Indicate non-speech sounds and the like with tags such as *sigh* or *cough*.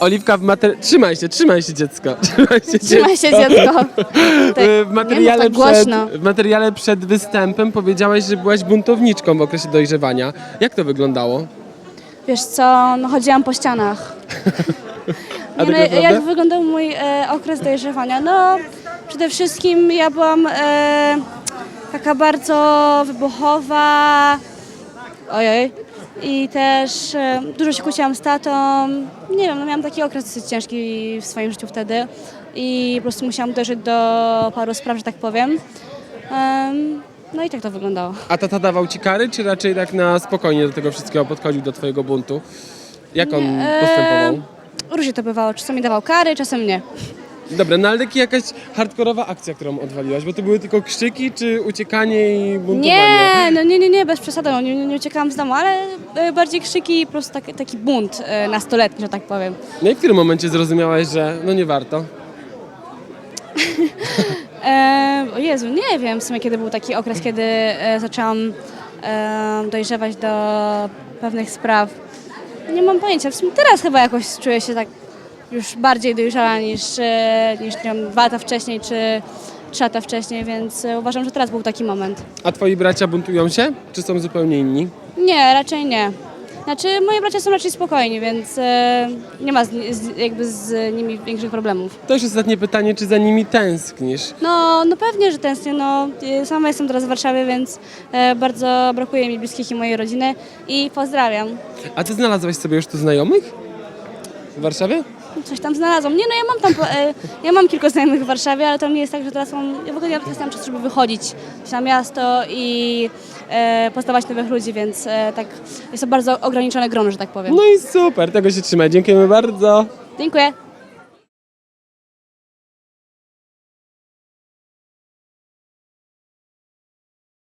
Oliwka w materiale... Trzymaj się, trzymaj się dziecko. *laughs* Trzymaj się Trzymaj się dziecko. *laughs* Tak, Y, W materiale, nie mów tak przed, głośno. w materiale przed występem powiedziałaś, że byłaś buntowniczką w okresie dojrzewania. Jak to wyglądało? Wiesz co, no chodziłam po ścianach. *laughs* A Nie, no, tak naprawdę? jak wyglądał mój e, okres dojrzewania? No, przede wszystkim ja byłam e, taka bardzo wybuchowa. Ojej. I też e, dużo się kłóciłam z tatą. Nie wiem, no miałam taki okres dosyć ciężki w swoim życiu wtedy. I po prostu musiałam dojrzeć do paru spraw, że tak powiem. Em, no i tak to wyglądało. A tata dawał ci kary, czy raczej tak na spokojnie do tego wszystkiego podchodził, do twojego buntu? Jak on e, postępował? Różnie to bywało. Czasami dawał kary, czasem nie. Dobra, no ale taki jakaś hardkorowa akcja, którą odwaliłaś, bo to były tylko krzyki, czy uciekanie i buntowanie? Nie, no nie, nie, nie, bez przesady, no, nie, nie, uciekałam z domu, ale e, bardziej krzyki i po prostu taki, taki bunt e, nastoletni, że tak powiem. No i w którym momencie zrozumiałaś, że no nie warto? *laughs* E, o Jezu, nie wiem w sumie kiedy był taki okres, kiedy e, zaczęłam e, dojrzewać do pewnych spraw. Nie mam pojęcia, w sumie teraz chyba jakoś czuję się tak już bardziej dojrzała niż, e, niż nie wiem, dwa lata wcześniej czy lata wcześniej, więc e, uważam, że teraz był taki moment. A twoi bracia buntują się, czy są zupełnie inni? Nie, raczej nie. Znaczy, moi bracia są raczej spokojni, więc e, nie ma z, z, jakby z nimi większych problemów. To już ostatnie pytanie, czy za nimi tęsknisz? No, no pewnie, że tęsknię. No, e, sama jestem teraz w Warszawie, więc e, bardzo brakuje mi bliskich i mojej rodziny i pozdrawiam. A ty znalazłaś sobie już tu znajomych? W Warszawie? Coś tam znalazłam. Nie, no ja mam tam, e, ja mam kilku znajomych w Warszawie, ale to nie jest tak, że teraz mam, ja w ogóle nie mam czas, żeby wychodzić na miasto i e, poznawać nowych ludzi, więc e, tak jest to bardzo ograniczone grono, że tak powiem. No i super, tego się trzymaj. Dziękujemy bardzo. Dziękuję.